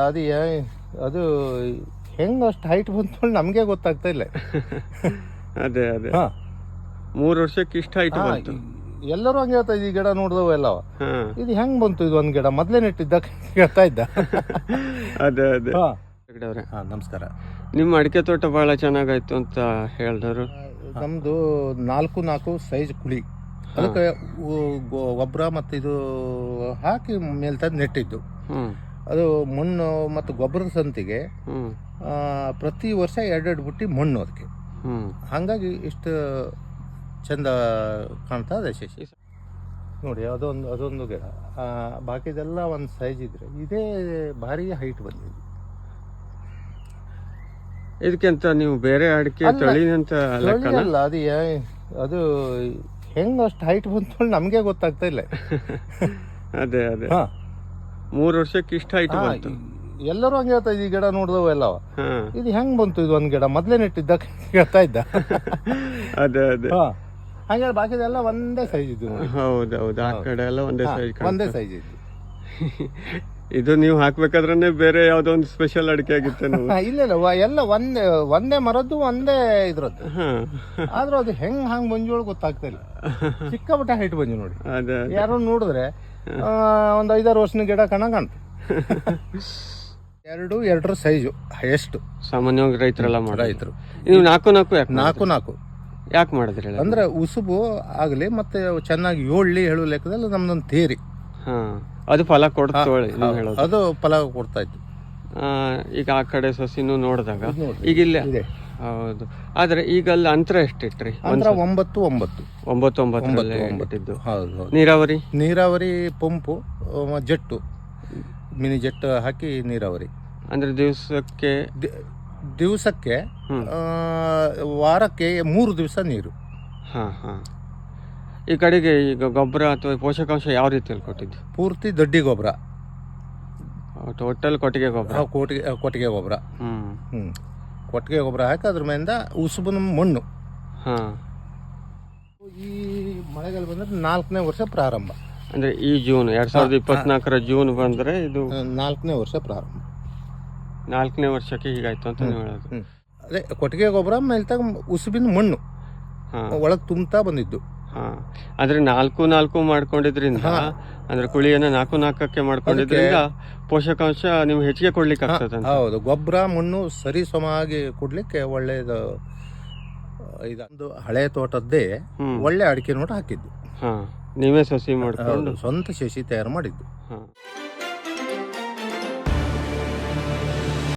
ಅದು ಅದು ಹೆಂಗ್ ಅಷ್ಟು ಹೈಟ್ ಬಂತು ನಮಗೆ ಗೊತ್ತಾಗ್ತಾ ಇಲ್ಲ. ಅದೇ ಅದೇ. ಹಾ. ಮೂರು ವರ್ಷಕ್ಕೆ ಇಷ್ಟ ಹೈಟ್ ಬಂತು. ಎಲ್ಲರೂ ಹಂಗೆ ಹೇಳ್ತಾ ಈ ಗಿಡ ನೋಡಿದವು ಎಲ್ಲವ ಹಾ. ಇದು ಹೆಂಗ್ ಬಂತು ಇದು ಒಂದು ಗಿಡ? ಮೊದ್ಲೇ ನೆಟ್ಟಿದ್ದ ಹೇಳ್ತಾ ಇದ್ದ. ಅದೇ ಅದೇ. ಹಾ. ಹಾಂ ಹಾ, ನಮಸ್ಕಾರ. ನಿಮ್ಮ ಅಡಿಕೆ ತೋಟ ಬಹಳ ಚೆನ್ನಾಗಾಯ್ತು ಅಂತ ಹೇಳಿದ್ರು ನಮ್ದು ನಾಲ್ಕು ನಾಲ್ಕು ಸೈಜ್ ಕುಳಿ. ಅದಕ್ಕೆ ಒಬ್ರ ಮತ್ತಿದು ಗೊಬ್ಬರ ಮತ್ತು ಇದು ಹಾಕಿ ಮೇಲೆ ತಂದು ನೆಟ್ಟಿದ್ದು. ಹ್ಮ್. ಅದು ಮಣ್ಣು ಮತ್ತು ಗೊಬ್ಬರದ ಸಂತಿಗೆ ಪ್ರತಿ ವರ್ಷ ಎರಡೆರಡು ಬುಟ್ಟಿ ಮಣ್ಣು ಅದಕ್ಕೆ. ಹ್ಮ್. ಹಾಗಾಗಿ ಇಷ್ಟು ಚಂದ ಕಾಣ್ತಾ ಇದೆ ಶಶಿ ನೋಡಿ ಅದೊಂದು ಅದೊಂದು ಗಿಡ. ಬಾಕಿದೆಲ್ಲ ಒಂದು ಸೈಜ್ ಇದ್ರೆ ಇದೇ ಭಾರಿ ಹೈಟ್ ಬಂದಿದೆ. ಇದಕ್ಕಿಂತ ನೀವು ಬೇರೆ ಅಡಿಕೆ. ತಳಿನಂತ ಅಲ್ಲ ಅದು ಅದು ಹೆಂಗ್ ಅಷ್ಟು ಹೈಟ್ ಬಂತು ನಮಗೆ ಗೊತ್ತಾಗ್ತಾ ಇಲ್ಲ. ಅದೇ ಅದೇ. ಹಾ. ಮೂರು ವರ್ಷಕ್ಕೆ ಇಷ್ಟ ಆಯ್ತು ಬಂತು. ಎಲ್ಲರೂ ಹಂಗೆ ಹೇಳ್ತಾ ಈ ಗಿಡ ನೋಡಿದವು ಎಲ್ಲವ ಇದು ಹೆಂಗ್ ಬಂತು ಇದು ಒಂದ್ ಗಿಡ? ಮೊದ್ಲೇ ನೆಟ್ಟಿದ್ದ ಹೇಳ್ತಾ ಇದ್ದ. ಅದೇ ಅದೇ. ಹಾ. ಹಂಗೆ ಬಾಕಿದೆಲ್ಲ ಒಂದೇ ಸೈಜ್ ಇದ್ದು ಹೌದೌದು ಆ ಕಡೆ ಎಲ್ಲ ಒಂದೇ ಸೈಜ್ ಒಂದೇ ಸೈಜ್ ಇದ್ದು. ಇದು ನೀವು ಹಾಕ್ಬೇಕಾದ್ರೆ ಬೇರೆ ಯಾವ್ದೋ ಒಂದು ಸ್ಪೆಷಲ್ ಅಡಿಕೆ ಆಗಿತ್ತೆ ಇಲ್ಲ ಇಲ್ಲ ವ- ಎಲ್ಲ ಒಂದೇ ಒಂದೇ ಮರದ್ದು ಒಂದೇ ಇದ್ರದ್ದು. ಆದ್ರೂ ಅದು ಹೆಂಗ್ ಹಂಗ್ ಬಂಜೋಳು ಗೊತ್ತಾಗ್ತಾ ಇಲ್ಲ. ಸಿಕ್ಕಾಪಟ್ಟೆ ಹೈಟ್ ಬಂಜು ನೋಡಿ. ಅದೇ ಯಾರೋ ನೋಡಿದ್ರೆ ಒಂದು ಒಂದ್ ಐದಾರು ವರ್ಷದ ಗಿಡ ಕಣ ಕಾಣ್ತು ಎರಡು ಎರಡರ ಸೈಜು ಹೈಯೆಸ್ಟ್ ಸಾಮಾನ್ಯವಾಗಿ ರೈತರೆಲ್ಲ ಮಾಡೋದು. ರೈತರು. ನೀವು ನಾಲ್ಕು ನಾಲ್ಕು ಯಾಕೆ ನಾಲ್ಕು ನಾಲ್ಕು. ಯಾಕೆ ಮಾಡಿದ್ರಿ? ಅಂದ್ರೆ ಉಸುಬು ಆಗಲಿ ಮತ್ತೆ ಅವು ಚೆನ್ನಾಗಿ ಏಳ್ಲಿ ಹೇಳುವ ಲೆಕ್ಕದಲ್ಲಿ ನಮ್ದೊಂದು ತೇರಿ ಹಾ. ಅದು ಫಲ ನೀವು ಹೇಳೋದು. ಅದು ಫಲ ಕೊಡ್ತಾ ಇತ್ತು ಈಗ ಆ ಕಡೆ ಸಸಿನೂ ನೋಡಿದಾಗ ಈಗ ಇಲ್ಲ. ಇದೆ. ಹೌದು. ಆದ್ರೆ ಈಗ ಅಲ್ಲಿ ಅಂತರ ಎಷ್ಟಿಟ್ರಿ? ಅಂದ್ರ ಒಂಬತ್ತು ಒಂಬತ್ತು. ಒಂಬತ್ತು ಒಂಬತ್ತು. ಹೌದು ನೀರಾವರಿ? ನೀರಾವರಿ ಪಂಪು ಜೆಟ್ಟು. ಮಿನಿ ಜೆಟ್ ಹಾಕಿ ನೀರಾವರಿ. ಅಂದ್ರೆ ದಿವಸಕ್ಕೆ? ದಿವಸಕ್ಕೆ ವಾರಕ್ಕೆ ಮೂರು ದಿವಸ ನೀರು. ಹಾ ಹಾ. ಈ ಕಡೆಗೆ ಈಗ ಗೊಬ್ಬರ ಅಥವಾ ಪೋಷಕಾಂಶ ಯಾವ ರೀತಿಯಲ್ಲಿ ಕೊಟ್ಟಿದ್ದು ಪೂರ್ತಿ ದೊಡ್ಡಿ ಗೊಬ್ಬರ. ಟೋಟಲ್ ಕೊಟ್ಟಿಗೆ ಗೊಬ್ಬರ. ಕೊಟ್ಟಿಗೆ ಕೊಟ್ಟಿಗೆ ಗೊಬ್ಬರ. ಹ್ಞೂ ಹ್ಮ್. ಕೊಟ್ಟಿಗೆ ಗೊಬ್ಬರ ಹಾಕಿ ಅದ್ರ ಮೇಲಿಂದ ಉಸುಬಿನ ಮಣ್ಣು. ಹಾಂ. ಈ ಮಳೆಗಾಲ ಬಂದರೆ ನಾಲ್ಕನೇ ವರ್ಷ ಪ್ರಾರಂಭ. ಅಂದ್ರೆ ಈ ಜೂನ್ ಎರಡು ಸಾವಿರದ ಇಪ್ಪತ್ನಾಲ್ಕರ ಜೂನ್ ಬಂದ್ರೆ ಇದು ನಾಲ್ಕನೇ ವರ್ಷ ಪ್ರಾರಂಭ. ನಾಲ್ಕನೇ ವರ್ಷಕ್ಕೆ ಹೀಗಾಯ್ತು ಅಂತ ನೀವು ಹೇಳೋದು. ಅದೇ ಕೊಟ್ಟಿಗೆ ಗೊಬ್ಬರ ಮೇಲ್ತಾಗ ಉಸುಬಿನ ಮಣ್ಣು. ಹಾ. ಒಳಗೆ ತುಂಬ್ತಾ ಬಂದಿದ್ದು. ಅಂದ್ರೆ ನಾಲ್ಕು ನಾಲ್ಕು ಮಾಡ್ಕೊಂಡಿದ್ರಿಂದ ಅಂದ್ರೆ ಕುಳಿಯನ್ನ ನಾಲ್ಕು ನಾಲ್ಕಕ್ಕೆ ಮಾಡ್ಕೊಂಡಿದ್ರಿಂದ ಪೋಷಕಾಂಶ ನೀವು ಹೆಚ್ಚಿಗೆ ಕೊಡ್ಲಿಕ್ಕೆ ಆಗ್ತದೆ ಹೌದು. ಗೊಬ್ಬರ ಮಣ್ಣು ಸರಿ ಸಮಾಗಿ ಕೊಡ್ಲಿಕ್ಕೆ ಒಳ್ಳೇದು ಇದೊಂದು ಹಳೆ ತೋಟದ್ದೇ ಒಳ್ಳೆ ಅಡಿಕೆ ನೋಟ ಹಾಕಿದ್ದು. ಹಾ. ನೀವೇ ಸಸಿ ಮಾಡ್ಕೊಂಡು. ಸ್ವಂತ ಸಸಿ ತಯಾರು ಮಾಡಿದ್ದು. ಹಾ.